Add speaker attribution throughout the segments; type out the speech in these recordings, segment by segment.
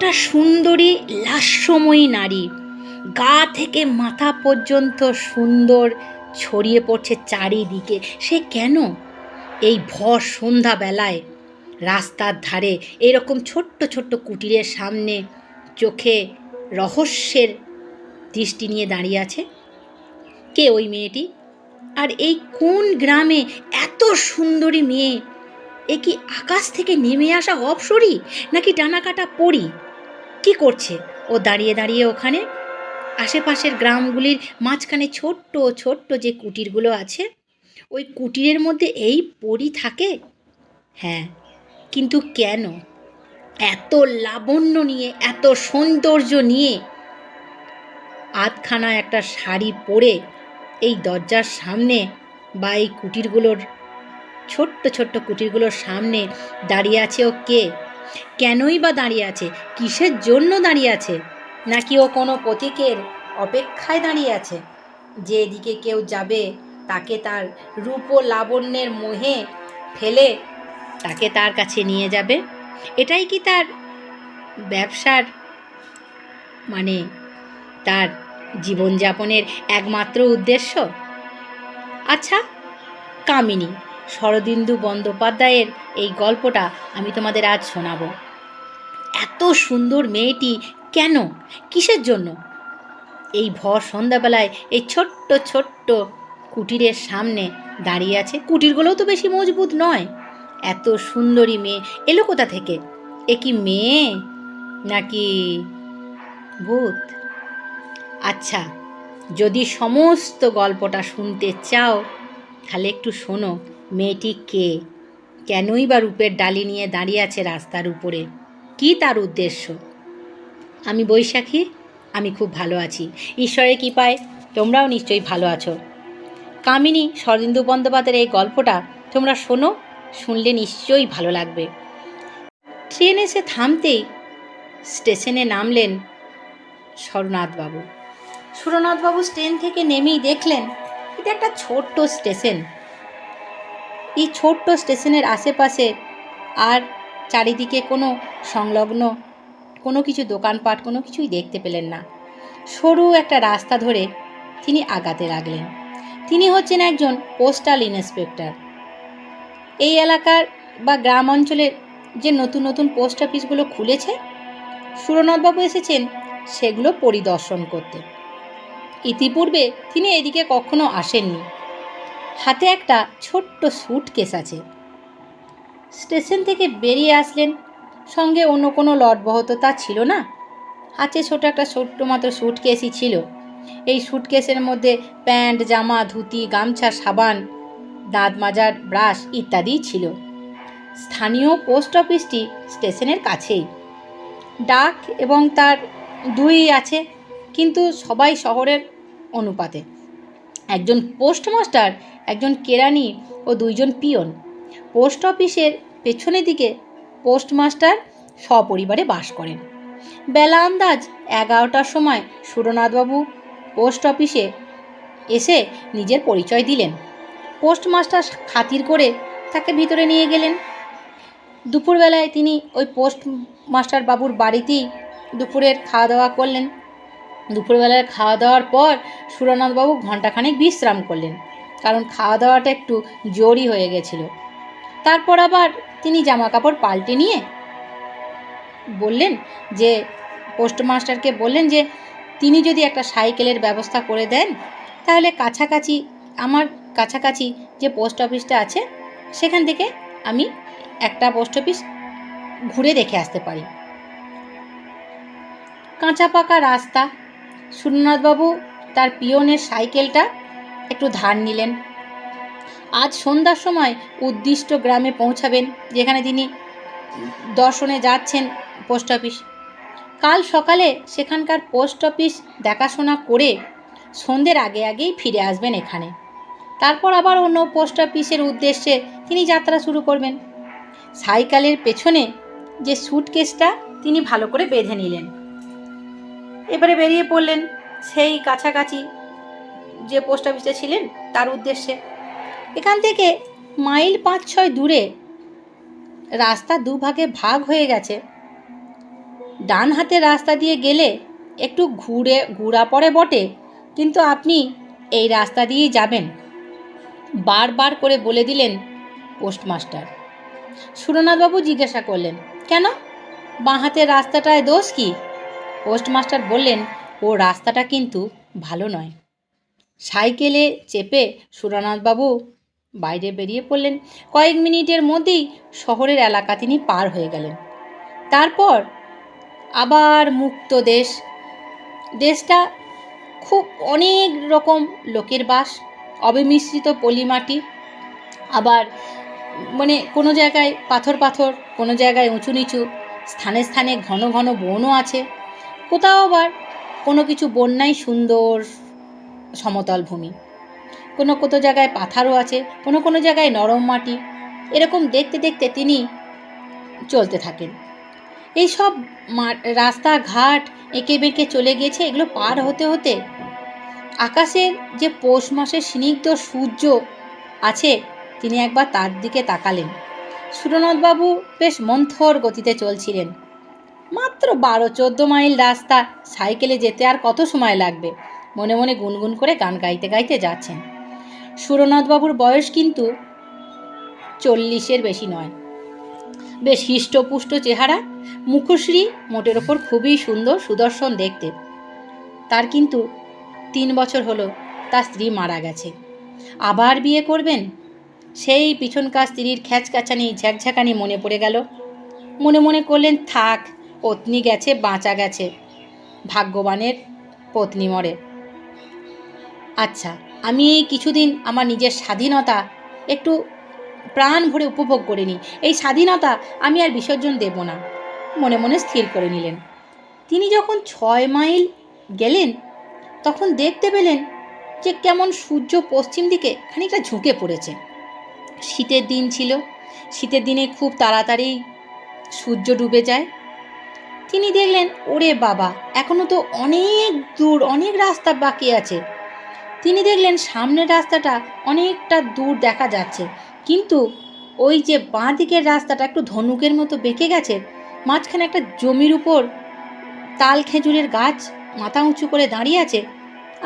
Speaker 1: একটা সুন্দরী লাস্যময়ী নারী। গা থেকে মাথা পর্যন্ত সুন্দর ছড়িয়ে পড়ছে চারিদিকে। সে কেন? এই ভর সন্ধ্যাবেলায় রাস্তার ধারে এরকম ছোট্ট ছোট্ট কুটিরের সামনে চোখে রহস্যের দৃষ্টি নিয়ে দাঁড়িয়ে আছে? কে ওই মেয়েটি? আর এই কোন গ্রামে এত সুন্দরী মেয়ে? এ কি আকাশ থেকে নেমে আসা অপসরি? নাকি ডানা কাটা পড়ি কি করছে? ও দাঁড়িয়ে দাঁড়িয়ে ওখানে? আশেপাশের গ্রামগুলির মাঝখানে ছোট্ট ছোট্ট যে কুটিরগুলো আছে, ওই কুটিরের মধ্যে এই পরি থাকে? হ্যাঁ কিন্তু কেন? এত লাবণ্য নিয়ে, এত সৌন্দর্য নিয়ে আধখানা একটা শাড়ি পরে এই দরজার সামনে বা এই কুটিরগুলোর, ছোট্ট ছোট্ট কুটিরগুলোর সামনে দাঁড়িয়ে আছে ও কে? কেনই বা দাঁড়িয়ে আছে? কিসের জন্য দাঁড়িয়ে আছে? নাকি ও কোনো প্রতীকের অপেক্ষায় দাঁড়িয়ে আছে? যে এদিকে কেউ যাবে, তাকে তার রূপ ও লাবণ্যের মোহে ফেলে তাকে তার কাছে নিয়ে যাবে? এটাই কি তার ব্যবসার মানে তার জীবনযাপনের একমাত্র উদ্দেশ্য? আচ্ছা কামিনী শরদিন্দু বন্দ্যোপাধ্যায়ের এই গল্পটা আমি তোমাদের আজ শোনাবো। এত সুন্দর মেয়েটি কেন? কিসের জন্য? এই ভর সন্ধ্যাবেলায় এই ছোট্ট ছোট্ট কুটিরের সামনে দাঁড়িয়ে আছে। কুটিরগুলোও তো বেশি মজবুত নয়। এত সুন্দরী মেয়ে এলো কোথা থেকে? এ কি মেয়ে? নাকি ভূত? আচ্ছা যদি সমস্ত গল্পটা শুনতে চাও, তাহলে একটু শোনো। মেয়েটি কে? কেনই বা রূপের ডালি নিয়ে দাঁড়িয়ে আছে রাস্তার উপরে? কি তার উদ্দেশ্য? আমি বৈশাখী, আমি খুব ভালো আছি। ঈশ্বরের কৃপায় তোমরাও নিশ্চয়ই ভালো আছো। কামিনী শরদিন্দু বন্দ্যোপাধ্যায়ের এই গল্পটা তোমরা শোনো, শুনলে নিশ্চয়ই ভালো লাগবে। ট্রেন এসে থামতেই স্টেশনে নামলেন স্বরনাথবাবু সুরনাথবাবু ট্রেন থেকে নেমেই দেখলেন, এটা একটা ছোট্ট স্টেশন। এই ছোট্ট স্টেশনের আশেপাশে আর চারিদিকে কোনো সংলগ্ন কোনো কিছু দোকানপাট, কোনো কিছুই দেখতে পেলেন না। সরু একটা রাস্তা ধরে তিনি আগাতে লাগলেন। তিনি হচ্ছেন একজন পোস্টাল ইন্সপেক্টর। এই এলাকার বা গ্রাম অঞ্চলের যে নতুন নতুন পোস্ট অফিসগুলো খুলেছে, সুরনাথবাবু এসেছেন সেগুলো পরিদর্শন করতে। ইতিপূর্বে তিনি এদিকে কখনো আসেননি। হাতে একটা ছোট্ট স্যুটকেস আছে। স্টেশন থেকে বেরিয়ে আসলেন। সঙ্গে অন্য কোনো লটবহত তা ছিল না। হাতে ছোট একটা ছোট্ট মাত্র স্যুটকেসই ছিল। এই স্যুটকেসের মধ্যে প্যান্ট, জামা, ধুতি, গামছা, সাবান, দাঁত মাজার, ব্রাশ ইত্যাদিই ছিল। স্থানীয় পোস্ট অফিসটি স্টেশনের কাছেই। ডাক এবং তার দুই আছে, কিন্তু সবাই শহরের অনুপাতে। একজন পোস্টমাস্টার, একজন কেরানি ও দুইজন পিয়ন। পোস্ট অফিসের পেছনের দিকে পোস্টমাস্টার সপরিবারে বাস করেন। বেলা আন্দাজ এগারোটার সময় সুরনাথবাবু পোস্ট অফিসে এসে নিজের পরিচয় দিলেন। পোস্টমাস্টার খাতির করে তাকে ভিতরে নিয়ে গেলেন। দুপুরবেলায় তিনি ওই পোস্ট মাস্টার বাবুর বাড়িতেই দুপুরের খাওয়া দাওয়া করলেন। দুপুরবেলার খাওয়া দাওয়ার পর সুরনাথবাবু ঘণ্টাখানেক বিশ্রাম করলেন, কারণ খাওয়া দাওয়াটা একটু জোরই হয়ে গেছিল। তারপর আবার তিনি জামা কাপড় পাল্টে নিয়ে বললেন যে, পোস্টমাস্টারকে বললেন যে, তিনি যদি একটা সাইকেলের ব্যবস্থা করে দেন, তাহলে কাছাকাছি, আমার কাছাকাছি যে পোস্ট অফিসটা আছে, সেখান থেকে আমি একটা পোস্ট অফিস ঘুরে দেখে আসতে পারি। কাঁচা পাকা রাস্তা সুরনাথবাবু তার পিয়নের সাইকেলটা একটু ধার নিলেন। আজ সন্ধ্যার সময় উদ্দিষ্ট গ্রামে পৌঁছাবেন, যেখানে তিনি দর্শনে যাচ্ছেন পোস্ট অফিস। কাল সকালে সেখানকার পোস্ট অফিস দেখাশোনা করে সন্ধ্যের আগে আগেই ফিরে আসবেন এখানে। তারপর আবার অন্য পোস্ট অফিসের উদ্দেশ্যে তিনি যাত্রা শুরু করবেন। সাইকেলের পেছনে যে স্যুটকেসটা তিনি ভালো করে বেঁধে নিলেন। এবারে বেরিয়ে পড়লেন সেই কাছাকাছি যে পোস্ট অফিসে ছিলেন তার উদ্দেশ্যে। এখান থেকে মাইল পাঁচ ছয় দূরে রাস্তা দুভাগে ভাগ হয়ে গেছে। ডান হাতের রাস্তা দিয়ে গেলে একটু ঘুরে ঘোরা পড়ে বটে, কিন্তু আপনি এই রাস্তা দিয়েই যাবেন। বারবার করে বলে দিলেন পোস্টমাস্টার। সুরনাথবাবু জিজ্ঞাসা করলেন, কেন? বাঁ হাতের রাস্তাটায় দোষ কি? পোস্টমাস্টার বললেন, ও রাস্তাটা কিন্তু ভালো নয়। সাইকেলে চেপে সুরানাথবাবু বাইরে বেরিয়ে পড়লেন। কয়েক মিনিটের মধ্যেই শহরের এলাকা তিনি পার হয়ে গেলেন। তারপর আবার মুক্ত দেশ। দেশটা খুব অনেক রকম লোকের বাস, অবিমিশ্রিত পলিমাটি, আবার মানে কোনো জায়গায় পাথর পাথর, কোনো জায়গায় উঁচু নিচু, স্থানে স্থানে ঘন ঘন বনও আছে। কোথাও আবার কোনো কিছু বন্যায় সুন্দর সমতল ভূমি। কোনো কোনো জায়গায় পাথারও আছে, কোনো কোনো জায়গায় নরম মাটি। এরকম দেখতে দেখতে তিনি চলতে থাকেন। এইসব রাস্তাঘাট এঁকে বেঁকে চলে গেছে এগুলো পার হতে হতে আকাশের যে পৌষ মাসের স্নিগ্ধ সূর্য আছে, তিনি একবার তার দিকে তাকালেন। সুরনাথবাবু বেশ মন্থর গতিতে চলছিলেন। মাত্র বারো, চোদ্দ মাইল রাস্তা। সাইকেলে যেতে আর কত সময় লাগবে? মনে মনে গুনগুন করে গান গাইতে গাইতে যাচ্ছেন। সুরনাথবাবুর বয়স কিন্তু চল্লিশের বেশি নয়। বেশ হৃষ্টপুষ্ট চেহারা, মুখশ্রী, মোটের ওপর খুবই সুন্দর সুদর্শন দেখতে। তার কিন্তু তিন বছর হলো, তার স্ত্রী মারা গেছে। আবার বিয়ে করবেন? সেই পিছনকার স্ত্রীর খ্যাচকাচানি ঝ্যাকঝ্যাকানি মনে পড়ে গেল। মনে মনে করলেন, থাক পত্নী গেছে, বাঁচা গেছে। ভাগ্যবানের পত্নী মরে। আচ্ছা আমি এই কিছুদিন আমার নিজের স্বাধীনতা একটু প্রাণ ভরে উপভোগ করে নিই এই স্বাধীনতা আমি আর বিসর্জন দেব না। মনে মনে স্থির করে নিলেন। তিনি যখন ছয় মাইল গেলেন, তখন দেখতে পেলেন যে কেমন সূর্য পশ্চিম দিকে খানিকটা ঝুঁকে পড়েছে। শীতের দিন ছিল। শীতের দিনে খুব তাড়াতাড়ি সূর্য ডুবে যায়। তিনি দেখলেন, ওরে বাবা এখনও তো অনেক দূর, অনেক রাস্তা বাকি আছে। তিনি দেখলেন, সামনের রাস্তাটা অনেকটা দূর দেখা যাচ্ছে। কিন্তু ওই যে বাঁ দিকের রাস্তাটা একটু ধনুকের মতো বেঁকে গেছে, মাঝখানে একটা জমির উপর তাল খেজুরের গাছ মাথা উঁচু করে দাঁড়িয়ে আছে।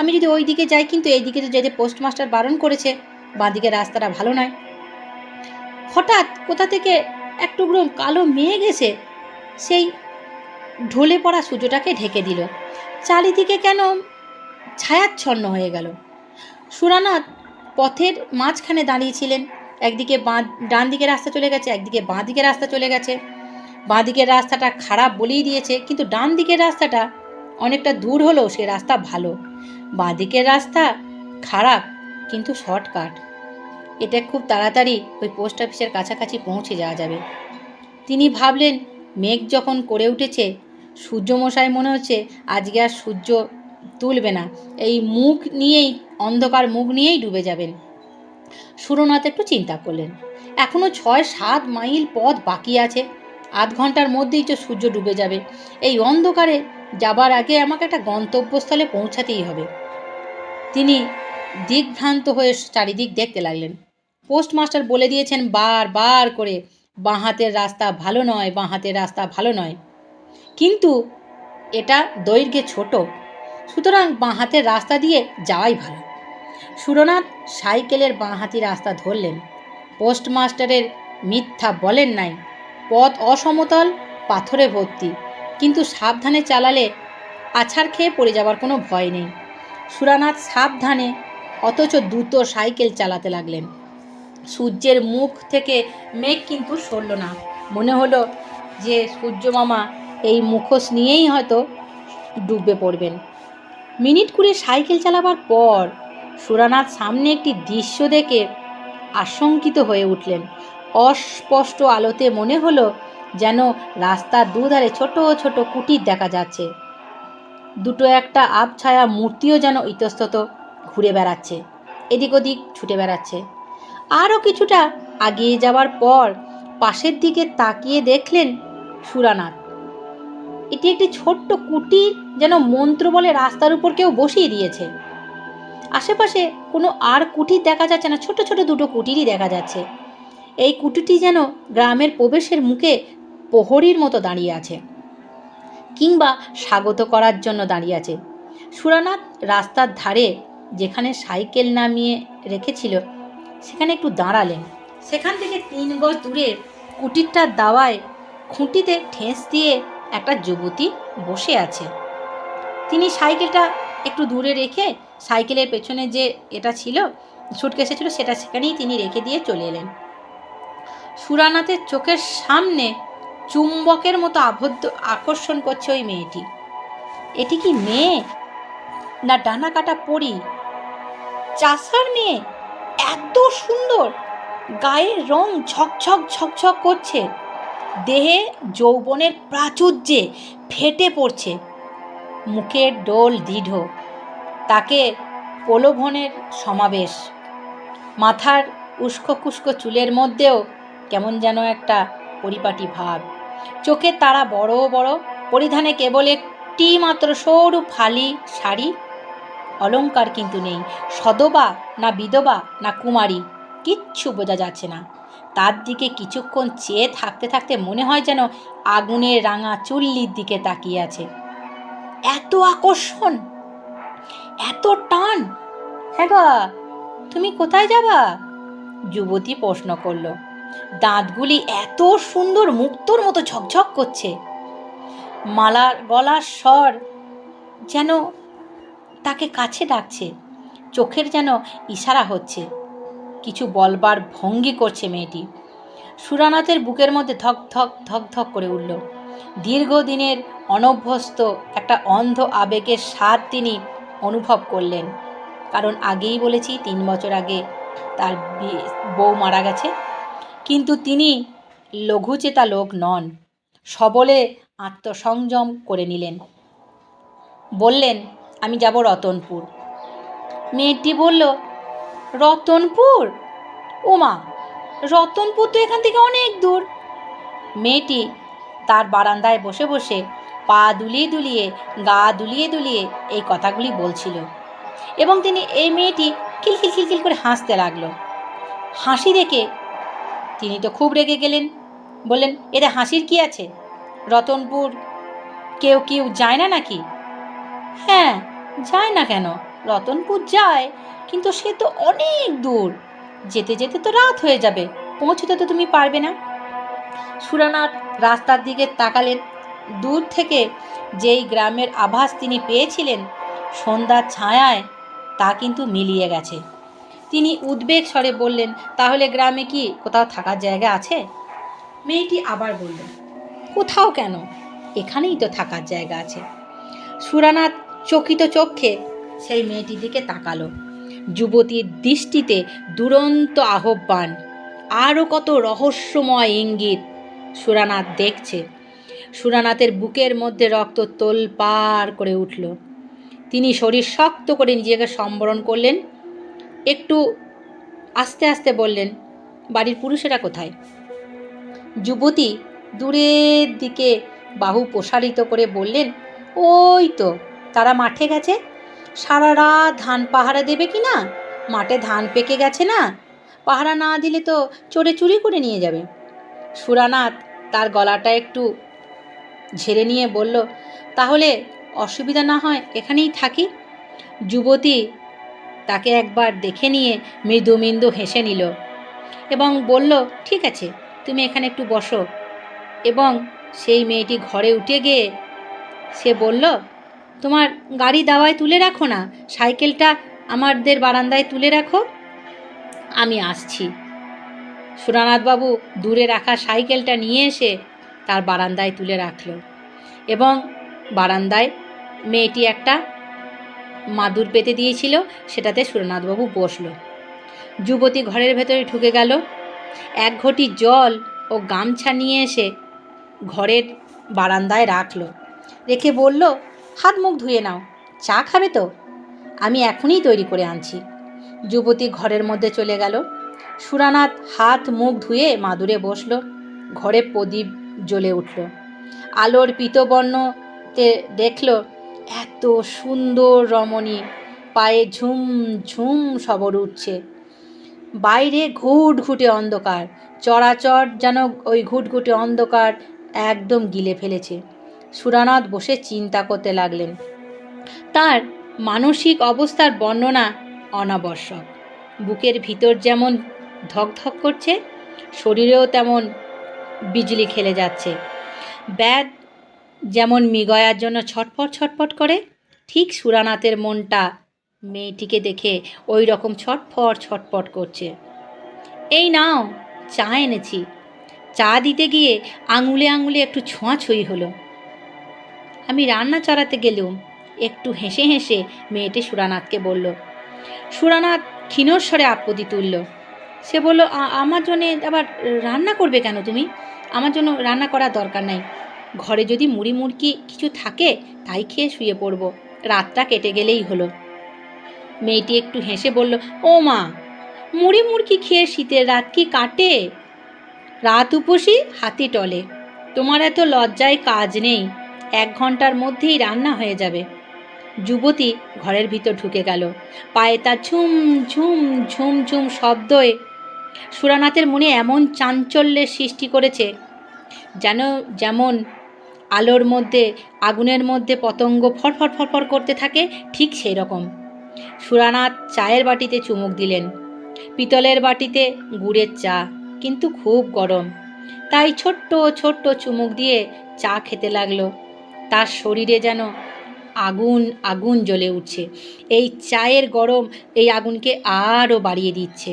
Speaker 1: আমি যদি ওই দিকে যাই, কিন্তু এই দিকে তো যেতে পোস্টমাস্টার বারণ করেছে বাঁ দিকের রাস্তাটা ভালো নয়। হঠাৎ কোথা থেকে এক টুকরো কালো মেঘ এসে সেই ঢলে পড়া সূর্যটাকে ঢেকে দিল। চারিদিকে কেন ছায়াচ্ছন্ন হয়ে গেল। সুরানাথ পথের মাঝখানে দাঁড়িয়েছিলেন একদিকে বাঁ ডান দিকে রাস্তা চলে গেছে, একদিকে বাঁ দিকে রাস্তা চলে গেছে। বাঁ দিকের রাস্তাটা খারাপ বলেই দিয়েছে, কিন্তু ডান দিকের রাস্তাটা অনেকটা দূর হলেও সে রাস্তা ভালো। বাঁ দিকের রাস্তা খারাপ, কিন্তু শর্টকাট। এটা খুব তাড়াতাড়ি ওই পোস্ট অফিসের কাছাকাছি পৌঁছে যাওয়া যাবে। তিনি ভাবলেন মেঘ যখন করে উঠেছে সূর্যমশাই মনে হচ্ছে আজকে আর সূর্য তুলবে না। এই মুখ নিয়েই, অন্ধকার মুখ নিয়েই ডুবে যাবেন। সুরনাথ একটু চিন্তা করলেন। এখনও ছয় সাত মাইল পথ বাকি আছে। আধ ঘণ্টার মধ্যেই তো সূর্য ডুবে যাবে। এই অন্ধকারে যাবার আগে আমাকে একটা গন্তব্যস্থলে পৌঁছাতেই হবে। তিনি দিকভ্রান্ত হয়ে চারিদিক দেখতে লাগলেন। পোস্টমাস্টার বলে দিয়েছেন বার বার করে বাঁ হাতের রাস্তা ভালো নয়, বাঁ হাতের রাস্তা ভালো নয়। কিন্তু এটা দৈর্ঘ্যে ছোট। সুতরাং বাঁ হাতের রাস্তা দিয়ে যাওয়াই ভালো। সুরনাথ সাইকেলের বাঁ হাতি রাস্তা ধরলেন। পোস্টমাস্টারের মিথ্যা বলেন নাই। পথ অসমতল, পাথরে ভর্তি। কিন্তু সাবধানে চালালে আছাড় খেয়ে পড়ে যাওয়ার কোনো ভয় নেই। সুরানাথ সাবধানে অথচ দ্রুত সাইকেল চালাতে লাগলেন। সূর্যের মুখ থেকে মেঘ কিন্তু সরল না। মনে হলো যে সূর্য মামা এই মুখোশ নিয়েই হয়তো ডুবে পড়বেন। মিনিট কুড়ি সাইকেল চালাবার পর সুরানাথ সামনে একটি দৃশ্য দেখে আশঙ্কিত হয়ে উঠলেন। অস্পষ্ট আলোতে মনে হলো যেন রাস্তার দুধারে ছোট ছোট কুটির দেখা যাচ্ছে। দুটো একটা আবছায়া মূর্তিও যেন ইতস্তত ঘুরে বেড়াচ্ছে, এদিক ওদিক ছুটে বেড়াচ্ছে। আরও কিছুটা আগিয়ে যাওয়ার পর পাশের দিকে তাকিয়ে দেখলেন সুরানাথ। এটি একটি ছোট্ট কুটির যেন মন্ত্র বলে রাস্তার উপর কেউ বসিয়ে দিয়েছে। আশেপাশে কোনো আর কুটির দেখা যাচ্ছে না, ছোট ছোট দুটো কুটিরই দেখা যাচ্ছে। এই কুটিরটি যেন গ্রামের প্রবেশের মুখে প্রহরীর মতো দাঁড়িয়ে আছে কিংবা স্বাগত করার জন্য দাঁড়িয়ে আছে। সুরানাথ রাস্তার ধারে যেখানে সাইকেল নামিয়ে রেখেছিল সেখানে একটু দাঁড়ালেন। সেখান থেকে তিন গজ দূরে কুটিরটার দাওয়ায় খুঁটিতে ঠেস দিয়ে একটা যুবতী বসে আছে। তিনি সাইকেলটা একটু দূরে রেখে সাইকেলের পেছনে যে এটা ছিল সুটকেসে ছিল সেটা সেখানেই তিনি রেখে দিয়ে চলে এলেন। সুরানাথের চোখের সামনে চুম্বকের মতো আবদ্ধ আকর্ষণ করছে ওই মেয়েটি। এটি কি মেয়ে? না ডানা কাটা পরি? চাষার মেয়ে? এত সুন্দর। গায়ের রং ঝকঝক ঝকঝক করছে। দেহে যৌবনের প্রাচুর্যে ফেটে পড়ছে। মুখের ডোল দৃঢ়। তাকে প্রলোভনের সমাবেশ। মাথার উস্কো কুস্কো চুলের মধ্যেও কেমন যেন একটা পরিপাটি ভাব। চোখে তারা বড় বড়। পরিধানে কেবল একটি মাত্র সরু ফালি শাড়ি অলংকার কিন্তু নেই। সদবা না বিধবা না কুমারী, কিচ্ছু বোঝা যাচ্ছে না। তার দিকে কিছুক্ষণ চেয়ে থাকতে থাকতে মনে হয় যেন আগুনের রাঙা চুল্লির দিকে তাকিয়ে আছে। এত আকর্ষণ! এত টান! হ্যাঁ গা, তুমি কোথায় যাবা? যুবতী প্রশ্ন করল। দাঁতগুলি এত সুন্দর মুক্তোর মতো ঝকঝক করছে। মালার গলার স্বর যেন তাকে কাছে ডাকছে। চোখের যেন ইশারা হচ্ছে। কিছু বলবার ভঙ্গি করছে মেয়েটি। সুরানাথের বুকের মধ্যে ধক ধক ধক ধক করে উঠল। দীর্ঘদিনের অনভ্যস্ত একটা অন্ধ আবেগের স্বাদ তিনি অনুভব করলেন। কারণ আগেই বলেছি, তিন বছর আগে তার বউ মারা গেছে। কিন্তু তিনি লঘুচেতা লোক নন। সবলে আত্মসংযম করে নিলেন। বললেন আমি যাব রতনপুর। মেয়েটি বলল, রতনপুর? ওমা, রতনপুর তো এখান থেকে অনেক দূর। মেয়েটি তার বারান্দায় বসে বসে পা দুলিয়ে দুলিয়ে, গা দুলিয়ে দুলিয়ে এই কথাগুলি বলছিল এবং তিনি এই মেয়েটি খিলখিল খিলখিল করে হাসতে লাগল। হাসি দেখে তিনি তো খুব রেগে গেলেন, বললেন, এতে হাসির কি আছে? রতনপুর কেউ কেউ যায় না নাকি? হ্যাঁ যায় না কেন? রতনপুর যায়, কিন্তু সে তো অনেক দূর। যেতে যেতে তো রাত হয়ে যাবে, পৌঁছতে তো তুমি পারবে না। সুরানাথ রাস্তার দিকে তাকালেন। দূর থেকে যেই গ্রামের আভাস তিনি পেয়েছিলেন, সন্ধ্যার ছায়ায়, তা কিন্তু মিলিয়ে গেছে। তিনি উদ্বেগ স্বরে বললেন, তাহলে গ্রামে কি কোথাও থাকার জায়গা আছে? মেয়েটি আবার বললেন কোথাও কেন? এখানেই তো থাকার জায়গা আছে। সুরানাথ চকিত চক্ষে সেই মেয়েটির দিকে তাকালো। যুবতীর দৃষ্টিতে দুরন্ত আহ্বান আরও কত রহস্যময় ইঙ্গিত সুরানাথ দেখছে। সুরানাথের বুকের মধ্যে রক্ত তোল পার করে উঠল। তিনি শরীর শক্ত করে নিজেকে সম্বরণ করলেন, একটু আস্তে আস্তে বললেন, বাড়ির পুরুষেরা কোথায়? যুবতী দূরের দিকে বাহু প্রসারিত করে বললেন, ওই তো তারা মাঠে গেছে? সারা রাত ধান পাহারা দেবে কি না? মাঠে ধান পেকে গেছে না? পাহারা না দিলে তো চোরে চুরি করে নিয়ে যাবে। সুরানাথ তার গলাটা একটু ঝেড়ে নিয়ে বলল, তাহলে অসুবিধা না হয় এখানেই থাকি? যুবতী তাকে একবার দেখে নিয়ে মৃদু হেসে নিল এবং বলল, ঠিক আছে, তুমি এখানে একটু বসো। এবং সেই মেয়েটি ঘরে উঠে গিয়ে সে বলল তোমার গাড়ি দাওয়ায় তুলে রাখো না, সাইকেলটা আমাদের বারান্দায় তুলে রাখো। আমি আসছি। সুরানাথবাবু দূরে রাখা সাইকেলটা নিয়ে এসে তার বারান্দায় তুলে রাখল এবং বারান্দায় মেয়েটি একটা মাদুর পেতে দিয়েছিল, সেটাতে সুরনাথবাবু বসল। যুবতী ঘরের ভেতরে ঢুকে গেল। এক ঘটি জল ও গামছা নিয়ে এসে ঘরের বারান্দায় রাখল। রেখে বলল হাত মুখ ধুয়ে নাও। চা খাবে তো? আমি এখনই তৈরি করে আনছি। যুবতী ঘরের মধ্যে চলে গেল। সুরানাথ হাত মুখ ধুয়ে মাদুরে বসল। ঘরে প্রদীপ জ্বলে উঠল। আলোর পিতবর্ণতে দেখল, এত সুন্দর রমণী। পায়ে ঝুম ঝুম সবর উঠছে। বাইরে ঘুটঘুটে অন্ধকার। চরাচর যেন ওই ঘুটঘুটে অন্ধকার একদম গিলে ফেলেছে। সুরানাথ বসে চিন্তা করতে লাগলেন। তার মানসিক অবস্থার বর্ণনা অনাবশ্যক। বুকের ভিতর যেমন ধকধক করছে, শরীরেও তেমন বিজলি খেলে যাচ্ছে। ব্যাদ যেমন মৃগয়ার জন্য ছটফট ছটফট করে, ঠিক সুরানাথের মনটা মেয়েটিকে দেখে ওই রকম ছটফট ছটফট করছে। এই নাও, চা এনেছি। চা দিতে গিয়ে আঙুলে আঙুলে একটু ছোঁয়াছুঁই হলো। আমি রান্না চড়াতে গেলেও একটু হেসে হেসে মেয়েটি সুরানাথকে বলল, সুরানাথ ক্ষীণর স্বরে আপত্তি তুলল। সে বলল আমার জন্যে আবার রান্না করবে কেন তুমি? আমার জন্য রান্না করার দরকার নাই। ঘরে যদি মুড়ি মুড়কি কিছু থাকে, তাই খেয়ে শুয়ে পড়ব। রাতটা কেটে গেলেই হলো। মেয়েটি একটু হেসে বলল, ও মা, মুড়ি মুড়কি খেয়ে শীতের রাত কি কাটে? রাত উপসি হাতি টলে। তোমার এত লজ্জায় কাজ নেই। এক ঘণ্টার মধ্যেই রান্না হয়ে যাবে। যুবতী ঘরের ভিতর ঢুকে গেল। পায়ে তার ঝুম ঝুম ঝুম ঝুম শব্দে সুরানাথের মনে এমন চাঞ্চল্যের সৃষ্টি করেছে যেন, যেমন আলোর মধ্যে, আগুনের মধ্যে পতঙ্গ ফরফর ফরফর করতে থাকে, ঠিক সেই রকম। সুরানাথ চায়ের বাটিতে চুমুক দিলেন। পিতলের বাটিতে গুড়ের চা, কিন্তু খুব গরম। তাই ছোট্ট ছোট্ট চুমুক দিয়ে চা খেতে লাগল। তার শরীরে যেন আগুন আগুন জ্বলে উঠছে। এই চায়ের গরম এই আগুনকে আরও বাড়িয়ে দিচ্ছে।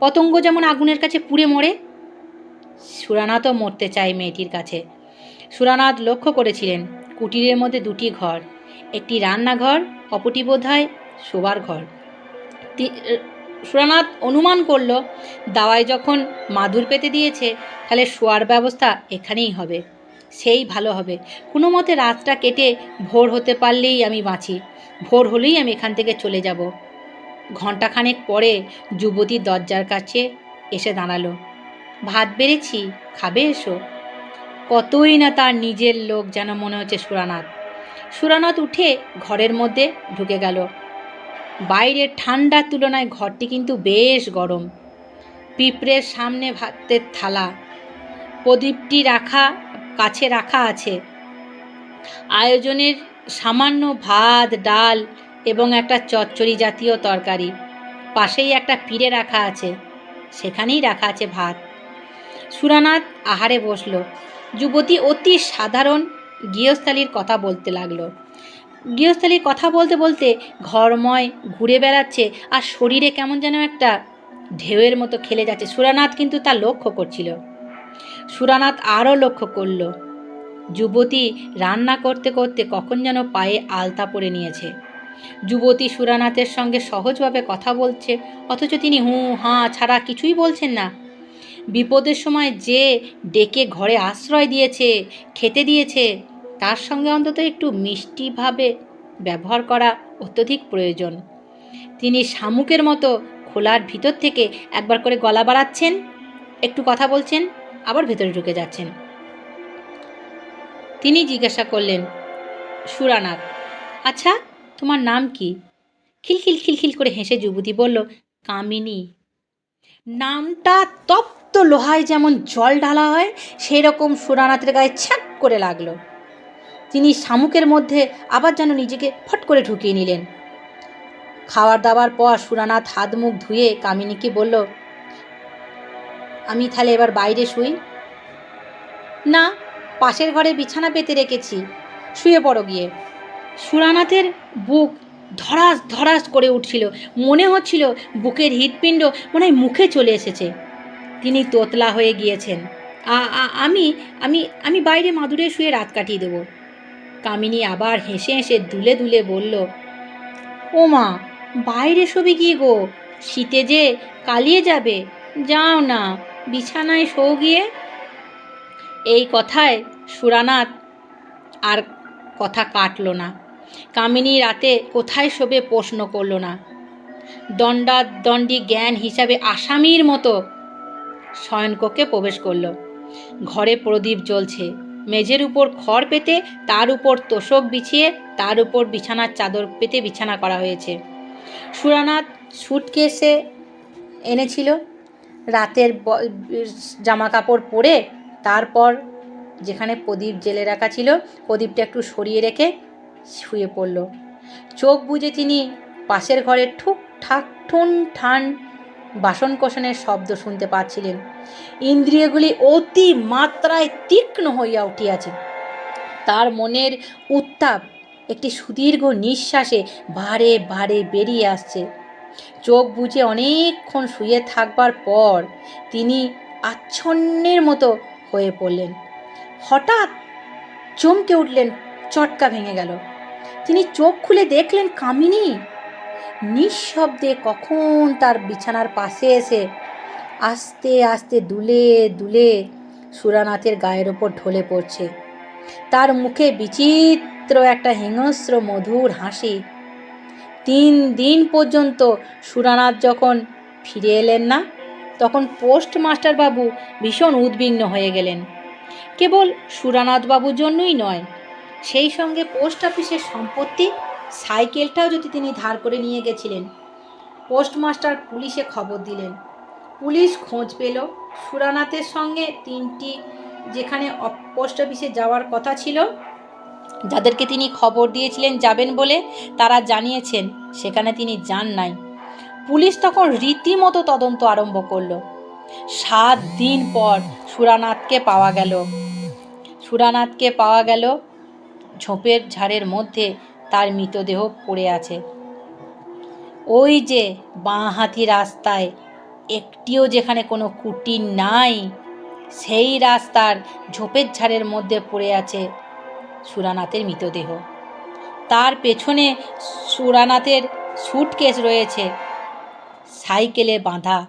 Speaker 1: পতঙ্গ যেমন আগুনের কাছে পুড়ে মরে, সুরানাথও মরতে চায় মেয়েটির কাছে। সুরানাথ লক্ষ্য করেছিলেন, কুটিরের মধ্যে দুটি ঘর, একটি রান্নাঘর, অপরটি বোধ হয় শোবার ঘর। সুরানাথ অনুমান করল, দাওয়ায় যখন মাদুর পেতে দিয়েছে, তাহলে শোয়ার ব্যবস্থা এখানেই হবে। সেই ভালো হবে। কোনো মতে রাতটা কেটে ভোর হতে পারলেই আমি বাঁচি। ভোর হলেই আমি এখান থেকে চলে যাব। ঘণ্টাখানেক পরে যুবতী দরজার কাছে এসে দাঁড়াল। ভাত বেড়েছি, খাবে এসো। কতই না তার নিজের লোক যেন মনে হচ্ছে সুরানাথ। সুরানাথ উঠে ঘরের মধ্যে ঢুকে গেল। বাইরের ঠান্ডার তুলনায় ঘরটি কিন্তু বেশ গরম। পিঁপড়ের সামনে ভাতের থালা। প্রদীপটি রাখা কাছে রাখা আছে। আয়োজনের সামান্য ভাত, ডাল এবং একটা চচ্চড়ি জাতীয় তরকারি। পাশেই একটা পিড়ে রাখা আছে। সেখানেই রাখা আছে ভাত। সুরানাথ আহারে বসল। যুবতী অতি সাধারণ গৃহস্থালির কথা বলতে লাগল। গৃহস্থালির কথা বলতে বলতে ঘরময় ঘুরে বেড়াচ্ছে আর শরীরে কেমন যেন একটা ঢেউয়ের মতো খেলে যাচ্ছে। সুরানাথ কিন্তু তা লক্ষ্য করছিল। সুরানাথ আরও লক্ষ্য করল, যুবতী রান্না করতে করতে কখন যেন পায়ে আলতা পরে নিয়েছে। যুবতী সুরানাথের সঙ্গে সহজভাবে কথা বলছে, অথচ তিনি হু, হাঁ ছাড়া কিছুই বলছেন না। বিপদের সময় যে ডেকে ঘরে আশ্রয় দিয়েছে, খেতে দিয়েছে, তার সঙ্গে অন্তত একটু মিষ্টিভাবে ব্যবহার করা অত্যধিক প্রয়োজন। তিনি শামুকের মতো খোলার ভিতর থেকে একবার করে গলা বাড়াচ্ছেন, একটু কথা বলছেন। আবার ভেতরে ঢুকে যাচ্ছেন। তিনি জিজ্ঞাসা করলেন, সুরানাথ আচ্ছা তোমার নাম কি? খিলখিল খিলখিল করে হেসে যুবতী বলল, কামিনী। নামটা তপ্ত লোহায় যেমন জল ঢালা হয় সেই রকম সুরানাথের গায়ে ছ্যাক করে লাগল। তিনি শামুকের মধ্যে আবার যেন নিজেকে ফট করে ঢুকিয়ে নিলেন। খাওয়ার দাবার পর সুরানাথ হাত মুখ ধুয়ে কামিনীকে বলল আমি তাহলে এবার বাইরে শুই। না, পাশের ঘরে বিছানা পেতে রেখেছি। শুয়ে পড়ো গিয়ে। সুরানাথের বুক ধরাস ধরাস করে উঠছিল। মনে হচ্ছিল বুকের হৃৎপিণ্ড মনে হয় মুখে চলে এসেছে। তিনি তোতলা হয়ে গিয়েছেন। আমি আমি আমি বাইরে মাদুরে শুয়ে রাত কাটিয়ে দেবো। কামিনী আবার হেসে হেসে দুলে দুলে বলল, ও মা, বাইরে শোবে গিয়ে গো? শীতে যে কালিয়ে যাবে, যাও না। বিছানায় শো গিয়ে এই কথায় সুরানাথ আর কথা কাটল না। কামিনী রাতে কোথায় শোবে প্রশ্ন করল না। দণ্ডা দণ্ডি জ্ঞান হিসাবে আসামির মতো শয়নকক্ষে প্রবেশ করল। ঘরে প্রদীপ জ্বলছে। মেঝের উপর খড় পেতে তার উপর তোষক বিছিয়ে তার উপর বিছানার চাদর পেতে বিছানা করা হয়েছে। সুরানাথ সুটকেসে এনেছিল। রাতের জামা কাপড় পরে তারপর যেখানে প্রদীপ জেলে রাখা ছিল, প্রদীপটা একটু সরিয়ে রেখে শুয়ে পড়ল। চোখ বুজে তিনি পাশের ঘরে ঠুক ঠাক ঠুন ঠান বাসন কোষণের শব্দ শুনতে পাচ্ছিলেন। ইন্দ্রিয়গুলি অতি মাত্রায় তীক্ষ্ণ হইয়া উঠিয়াছে। তার মনের উত্তাপ একটি সুদীর্ঘ নিঃশ্বাসে বারে বারে বেরিয়ে আসছে। চোখ বুজে অনেকক্ষণ শুয়ে থাকবার পর তিনি আচ্ছন্নের মতো হয়ে পড়লেন। হঠাৎ চমকে উঠলেন, চটকা ভেঙে গেল। তিনি চোখ খুলে দেখলেন কামিনী। নিঃশব্দে কখন তার বিছানার পাশে এসে আস্তে আস্তে দুলে দুলে সুরানাথের গায়ের ওপর ঢলে পড়ছে। তার মুখে বিচিত্র একটা হিংস্র মধুর হাসি তিন দিন পর্যন্ত সুরানাথ যখন ফিরে এলেন না, তখন পোস্টমাস্টার বাবু ভীষণ উদ্বিগ্ন হয়ে গেলেন। কেবল সুরানাথ বাবুর জন্যই নয়, সেই সঙ্গে পোস্ট অফিসের সম্পত্তি, সাইকেলটাও যদি তিনি ধার করে নিয়ে গেছিলেন। পোস্টমাস্টার পুলিশে খবর দিলেন। পুলিশ খোঁজ পেল। সুরানাথের সঙ্গে তিনটি, যেখানে পোস্ট অফিসে যাওয়ার কথা ছিল যাদেরকে তিনি খবর দিয়েছিলেন যাবেন বলে তারা জানিয়েছেন, সেখানে তিনি যান নাই। পুলিশ তখন রীতিমতো তদন্ত আরম্ভ করল। সাত দিন পর সুরানাথকে পাওয়া গেল। সুরানাথকে পাওয়া গেল, ঝোপের ঝাড়ের মধ্যে তার মৃতদেহ পড়ে আছে। ওই যে বাঁ হাতি রাস্তায়, একটিও যেখানে কোনো কুটির নাই, সেই রাস্তার ঝোপের ঝাড়ের মধ্যে পড়ে আছে। সুরানাথের মৃতদেহ। তার পেছনে সুরানাথের সুটকেস রয়েছে। সাইকেলে বাঁধা।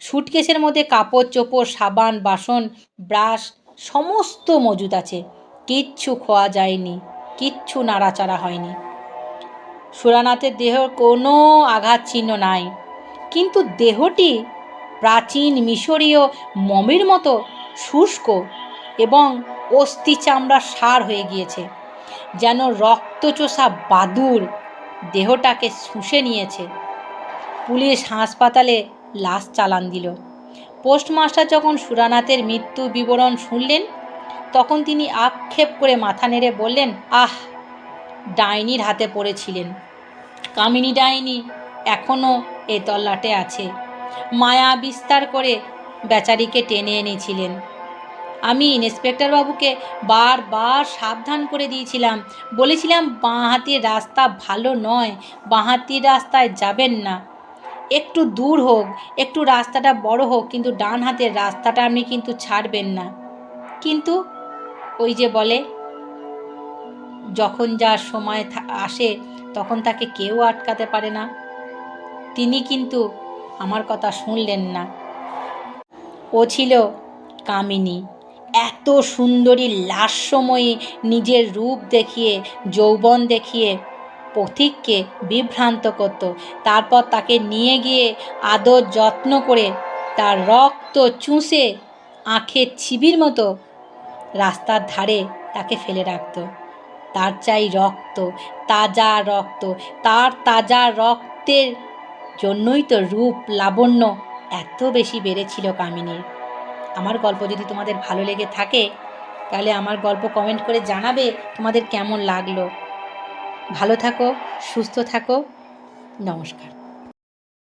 Speaker 1: সুটকেসের মধ্যে কাপড়, চোপড়, সাবান, বাসন, ব্রাশ সমস্ত মজুদ আছে। কিচ্ছু খোয়া যায়নি। কিচ্ছু নাড়াচাড়া হয়নি। সুরানাথের দেহর কোনো আঘাত চিহ্ন নাই। কিন্তু দেহটি প্রাচীন মিশরীয় মমির মতো শুষ্ক। এবং অস্থি চামড়া সার হয়ে গিয়েছে। যেন রক্তচোষা বাদুর দেহটাকে শুষে নিয়েছে। পুলিশ হাসপাতালে লাশ চালান দিল। পোস্টমাস্টার যখন সুরানাথের মৃত্যু বিবরণ শুনলেন, তখন তিনি আক্ষেপ করে মাথা নেড়ে বললেন, আহ, ডাইনির হাতে পড়েছিলেন। কামিনী ডাইনি এখনও এ তল্লাটে আছে। মায়া বিস্তার করে বেচারিকে টেনে এনেছিলেন। আমি ইন্সপেক্টর বাবুকে বারবার সাবধান করে দিয়েছিলাম। বলেছিলাম বাঁ হাতির রাস্তা ভালো নয় বাঁ হাতির রাস্তায় যাবেন না। একটু দূর হোক, একটু রাস্তাটা বড় হোক, কিন্তু ডান হাতের রাস্তাটা আপনি কিন্তু ছাড়বেন না। কিন্তু ওই যে বলে, যখন যার সময় আসে, তখন তাকে কেউ আটকাতে পারে না। তিনি কিন্তু আমার কথা শুনলেন না। ও ছিল কামিনী। এত সুন্দরী, লাস্যময়ী নিজের রূপ দেখিয়ে, যৌবন দেখিয়ে পথিককে বিভ্রান্ত করত। তারপর তাকে নিয়ে গিয়ে আদর যত্ন করে তার রক্ত চুষে আঁখের ছিবির মতো রাস্তার ধারে তাকে ফেলে রাখত। তার চাই রক্ত, তাজা রক্ত, তার তাজা রক্তের জন্যই তো রূপ লাবণ্য এত বেশি বেড়েছিল কামিনীর। আমার গল্প যদি তোমাদের ভালো লেগে থাকে, তাহলে আমার গল্প কমেন্ট করে জানাবে তোমাদের কেমন লাগল। ভালো থাকো, সুস্থ থাকো, নমস্কার।